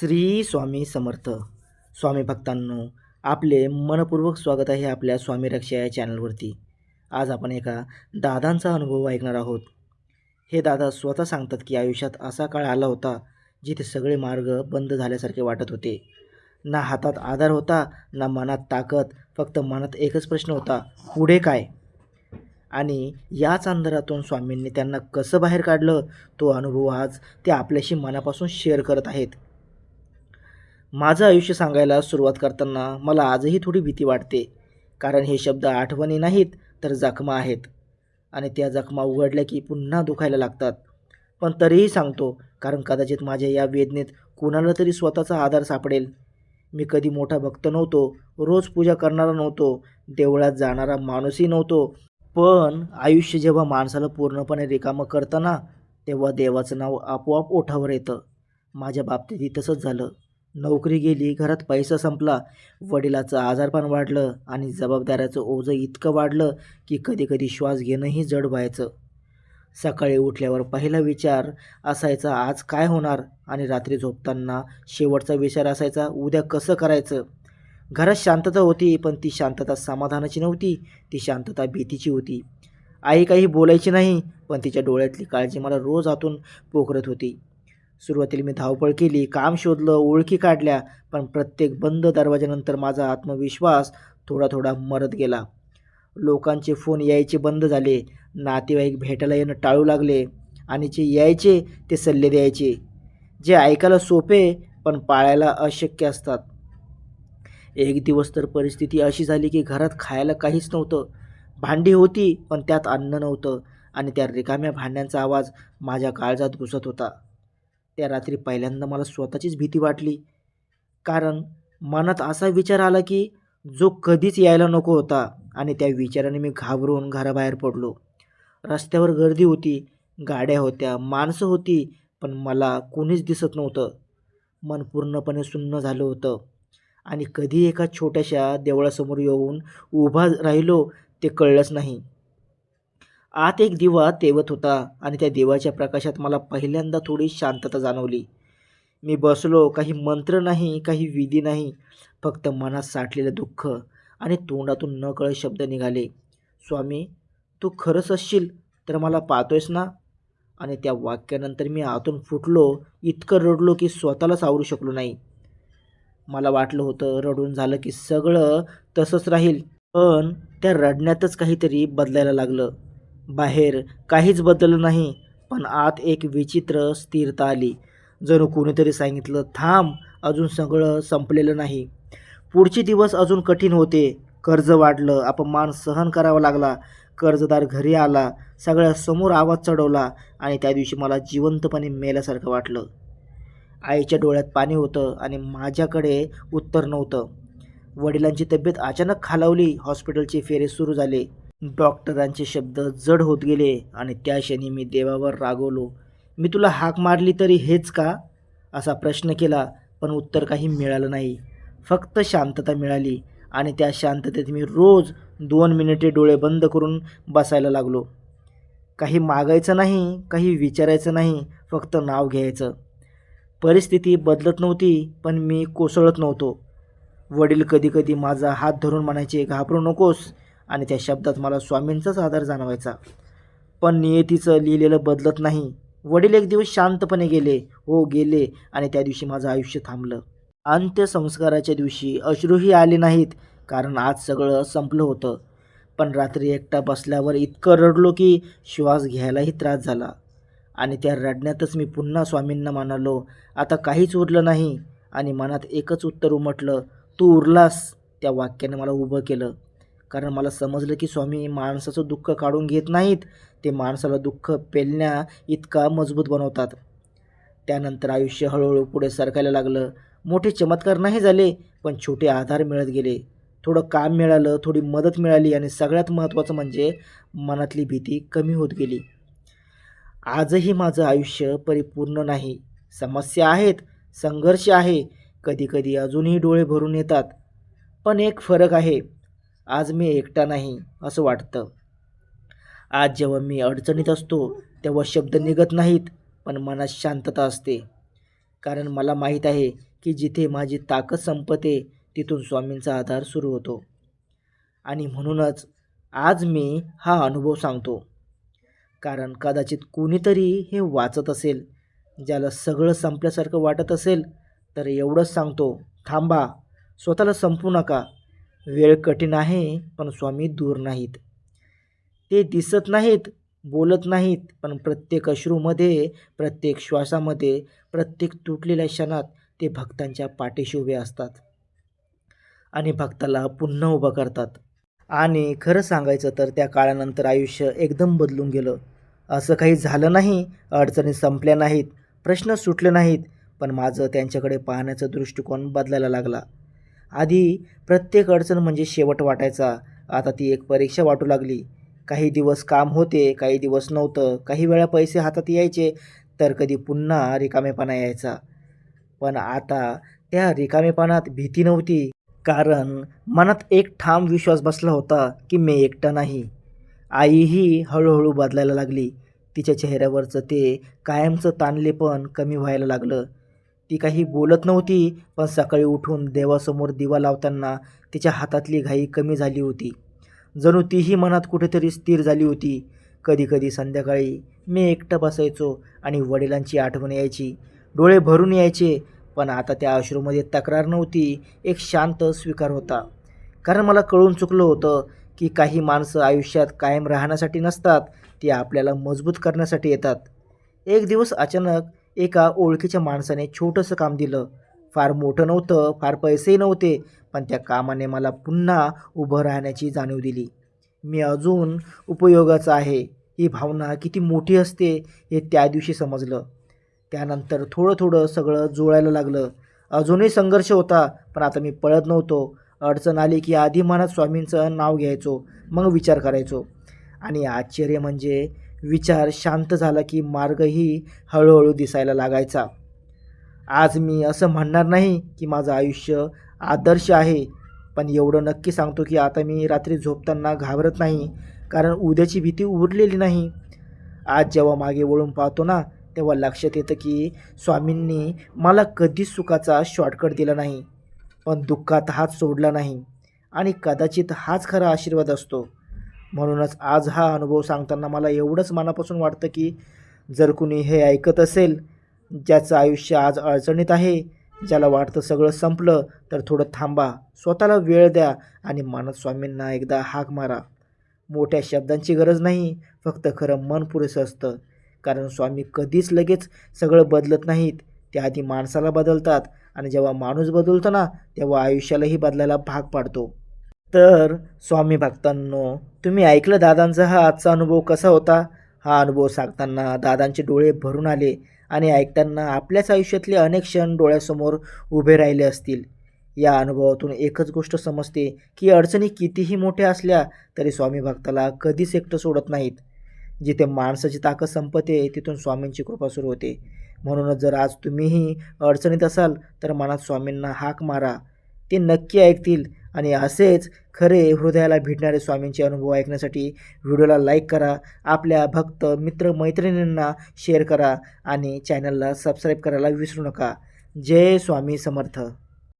श्री स्वामी समर्थ. स्वामी भक्तांनो आपले मनपूर्वक स्वागत आहे आपल्या स्वामी रक्षा या चॅनलवरती. आज आपण एका दादांचा अनुभव ऐकणार आहोत. हे दादा स्वतः सांगतात की आयुष्यात असा काळ आला होता जिथे सगळे मार्ग बंद झाल्यासारखे वाटत होते. ना हातात आधार होता ना मनात ताकद फक्त मनात एकच प्रश्न होता पुढे काय? आणि याच अंधारातून स्वामींनी त्यांना कसं बाहेर काढलं तो अनुभव आज ते आपल्याशी मनापासून शेअर करत आहेत. माझं आयुष्य सांगायला सुरुवात करताना मला आजही थोडी भीती वाटते. कारण हे शब्द आठवणी नाहीत तर जखमा आहेत. आणि त्या जखमा उघडल्या की पुन्हा दुखायला लागतात. पण तरीही सांगतो कारण कदाचित माझ्या या वेदनेत कुणाला तरी स्वतःचा आधार सापडेल. मी कधी मोठा भक्त नव्हतो रोज पूजा करणारा नव्हतो देवळात जाणारा माणूसही नव्हतो. पण आयुष्य जेव्हा माणसाला पूर्णपणे रिकामं करतं ना तेव्हा देवाचं नाव आपोआप ओठावर येतं. माझ्या बाबतीतही तसंच झालं. नोकरी गेली घरात पैसा संपला वडिलाचं आजारपण वाढलं आणि जबाबदाऱ्याचं ओझं इतकं वाढलं की कधी कधी श्वास घेणंही जड व्हायचं. सकाळी उठल्यावर पहिला विचार असायचा आज काय होणार? आणि रात्री झोपताना शेवटचा विचार असायचा उद्या कसं करायचं? घरात शांतता होती पण ती शांतता समाधानाची नव्हती ती शांतता भीतीची होती. आई काही बोलायची नाही पण तिच्या डोळ्यातली काळजी मला रोज आतून पोखरत होती. सुरुवातीला मी धावपळ केली काम शोधलं ओळखी काढल्या पण प्रत्येक बंद दरवाजानंतर माझा आत्मविश्वास थोडा थोडा मरत गेला. लोकांचे फोन यायचे बंद झाले नातेवाईक भेटायला येणं टाळू लागले आणि जे यायचे ते सल्ले द्यायचे. जे ऐकायला सोपे पण पाळायला अशक्य असतात. एक दिवस तर परिस्थिती अशी झाली की घरात खायला काहीच नव्हतं. भांडी होती पण त्यात अन्न नव्हतं आणि त्या रिकाम्या भांड्यांचा आवाज माझ्या काळजात घुसत होता. त्या रात्री पहिल्यांदा मला स्वतःचीच भीती वाटली. कारण मनात असा विचार आला की जो कधीच यायला नको होता आणि त्या विचाराने मी घाबरून घराबाहेर पडलो. रस्त्यावर गर्दी होती गाड्या होत्या माणसं होती पण मला कोणीच दिसत नव्हतं. मन पूर्णपणे सुन्न झालं होतं. आणि कधी एका छोट्याशा देवळासमोर येऊन उभा राहिलो ते कळलंच नाही. आत एक दिवा तेवत होता आणि त्या दिवाच्या प्रकाशात मला पहिल्यांदा थोडी शांतता जाणवली. मी बसलो काही मंत्र नाही काही विधी नाही फक्त मनात साठलेलं दुःख आणि तोंडातून न कळत शब्द निघाले. स्वामी तू खरंच असशील तर मला पाहतोयस ना? आणि त्या वाक्यानंतर मी आतून फुटलो इतकं रडलो की स्वतःलाच आवरू शकलो नाही. मला वाटलं होतं रडून झालं की सगळं तसंच राहील पण त्या रडण्यातच काहीतरी बदलायला लागलं. बाहेर काहीच बदललं नाही पण आत एक विचित्र स्थिरता आली. जणू कोणीतरी सांगितलं थांब अजून सगळं संपलेलं नाही. पुढचे दिवस अजून कठीण होते. कर्ज वाढलं अपमान सहन करावा लागला. कर्जदार घरी आला सगळ्यासमोर आवाज चढवला आणि त्या दिवशी मला जिवंतपणे मेल्यासारखं वाटलं. आईच्या डोळ्यात पाणी होतं आणि माझ्याकडे उत्तर नव्हतं. वडिलांची तब्येत अचानक खालावली. हॉस्पिटलचे फेरे सुरू झाले. डॉक्टरांचे शब्द जड होत गेले आणि त्या क्षणी मी देवावर रागवलो. मी तुला हाक मारली तरी हेच का? असा प्रश्न केला पण उत्तर काही मिळालं नाही. फक्त शांतता मिळाली आणि त्या शांततेत मी रोज दोन मिनिटे डोळे बंद करून बसायला लागलो. काही मागायचं नाही काही विचारायचं नाही फक्त नाव घ्यायचं. परिस्थिती बदलत नव्हती पण मी कोसळत नव्हतो. वडील कधीकधी माझा हात धरून म्हणायचे घाबरू नकोस आणि त्या शब्दात मला स्वामींचाच आधार जाणवायचा. पण नियतीचं लिहिलेलं बदलत नाही. वडील एक दिवस शांतपणे गेले. हो गेले आणि त्या दिवशी माझं आयुष्य थांबलं. अंत्यसंस्काराच्या दिवशी अश्रूही आले नाहीत कारण आज सगळं संपलं होतं. पण रात्री एकटा बसल्यावर इतकं रडलो की श्वास घ्यायलाही त्रास झाला. आणि त्या रडण्यातच मी पुन्हा स्वामींना म्हणालो आता काहीच उरलं नाही. आणि मनात एकच उत्तर उमटलं. तू उरलास त्या वाक्याने मला उभं केलं. कारण मला समजलं की स्वामी माणसाचं दुःख काढून घेत नाहीत. ते माणसाला दुःख पेलण्या इतका मजबूत बनवतात. त्यानंतर आयुष्य हळूहळू पुढे सरकायला लागलं. मोठे चमत्कार नाही झाले पण छोटे आधार मिळत गेले. थोडं काम मिळालं थोडी मदत मिळाली आणि सगळ्यात महत्त्वाचं म्हणजे मनातली भीती कमी होत गेली. आजही माझं आयुष्य परिपूर्ण नाही. समस्या आहेत संघर्ष आहे. कधीकधी अजूनही डोळे भरून येतात. पण एक फरक आहे. आज मी एकटा नाही असं वाटतं. आज जेव्हा मी अडचणीत असतो तेव्हा शब्द निघत नाहीत पण मनात शांतता असते. कारण मला माहीत आहे की जिथे माझी ताकद संपते तिथून स्वामींचा आधार सुरू होतो. आणि म्हणूनच आज मी हा अनुभव सांगतो. कारण कदाचित कोणीतरी हे वाचत असेल ज्याला सगळं संपल्यासारखं वाटत असेल तर एवढंच सांगतो. थांबा स्वतःला संपू नका. वेळ कठीण आहे पण स्वामी दूर नाहीत. ते दिसत नाहीत बोलत नाहीत पण प्रत्येक अश्रूमध्ये प्रत्येक श्वासामध्ये प्रत्येक तुटलेल्या क्षणात ते भक्तांच्या पाठीशी उभे असतात आणि भक्ताला पुन्हा उभं करतात. आणि खरं सांगायचं तर त्या काळानंतर आयुष्य एकदम बदलून गेलं. असं काही झालं नाही अडचणी संपल्या नाहीत प्रश्न सुटले नाहीत पण माझं त्यांच्याकडे पाहण्याचा दृष्टिकोन बदलायला लागला. आधी प्रत्येक अडचण म्हणजे शेवट वाटायचा. आता ती एक परीक्षा वाटू लागली. काही दिवस काम होते काही दिवस नव्हतं काही वेळा पैसे हातात यायचे तर कधी पुन्हा रिकामेपणा यायचा. पण आता त्या रिकामेपणात भीती नव्हती कारण मनात एक ठाम विश्वास बसला होता की मी एकटा नाही. आईही हळूहळू बदलायला लागली. तिच्या चेहऱ्यावरचं ते कायमचं ताणलेपण कमी व्हायला लागलं. ती काही बोलत नव्हती पण सकाळी उठून देवासमोर दिवा लावताना तिच्या हातातली घाई कमी झाली होती. जणू तीही मनात कुठेतरी स्थिर झाली होती. कधीकधी संध्याकाळी मी एकटं बसायचो आणि वडिलांची आठवण यायची. डोळे भरून यायचे पण आता त्या अश्रूमध्ये तक्रार नव्हती एक शांत स्वीकार होता. कारण मला कळून चुकलं होतं की काही माणसं आयुष्यात कायम राहण्यासाठी नसतात ती आपल्याला मजबूत करण्यासाठी येतात. एक दिवस अचानक एका ओळखीच्या माणसाने छोटंसं काम दिलं. फार मोठं नव्हतं फार पैसेही नव्हते पण त्या कामाने मला पुन्हा उभं राहण्याची जाणीव दिली. मी अजून उपयोगाचं आहे. ही भावना किती मोठी असते हे त्या दिवशी समजलं. त्यानंतर थोडं थोडं सगळं जुळायला लागलं. अजूनही संघर्ष होता पण आता मी पळत नव्हतो. अडचण आली की आधी मनात स्वामींचं नाव घ्यायचो मग विचार करायचो. आणि आश्चर्य म्हणजे विचार शांत झाला की मार्गही हळूहळू दिसायला लागायचा. आज मी असं म्हणणार नाही की माझं आयुष्य आदर्श आहे पण एवढं नक्की सांगतो की आता मी रात्री झोपताना घाबरत नाही कारण उद्याची भीती उरलेली नाही. आज जेव्हा मागे वळून पाहतो ना तेव्हा लक्षात येतं की स्वामींनी मला कधीच सुखाचा शॉर्टकट दिला नाही पण दुःखात हात सोडला नाही आणि कदाचित हाच खरा आशीर्वाद असतो. म्हणूनच आज हा अनुभव सांगताना मला एवढंच मनापासून वाटतं की जर कुणी हे ऐकत असेल ज्याचं आयुष्य आज अडचणीत आहे ज्याला वाटतं सगळं संपलं तर थोडं थांबा स्वतःला वेळ द्या आणि मानत स्वामींना एकदा हाक मारा. मोठ्या शब्दांची गरज नाही फक्त खरं मन पुरेसं असतं. कारण स्वामी कधीच लगेच सगळं बदलत नाहीत. ते आधी माणसाला बदलतात आणि जेव्हा माणूस बदलतो ना तेव्हा आयुष्यालाही बदलायला भाग पाडतो. तर स्वामी भक्तांनो तुम्ही ऐकलं दादांचा हा आजचा अनुभव कसा होता? हा अनुभव सांगताना दादांचे डोळे भरून आले आणि ऐकताना आपल्याच आयुष्यातले अनेक क्षण डोळ्यासमोर उभे राहिले असतील. या अनुभवातून एकच गोष्ट समजते की अडचणी कितीही मोठ्या असल्या तरी स्वामी भक्ताला कधीच एकटं सोडत नाहीत. जिथे माणसाची ताकद संपते तिथून स्वामींची कृपा सुरू होते. म्हणूनच जर आज तुम्हीही अडचणीत असाल तर मनात स्वामींना हाक मारा. ते नक्की ऐकतील आणि असेच खरे हृदयाला भेटणारे स्वामींचे अनुभव ऐकण्यासाठी व्हिडिओला लाईक करा आपल्या भक्त मित्र मैत्रिणींना शेअर करा आणि चॅनलला सबस्क्राईब करायला विसरू नका. जय स्वामी समर्थ.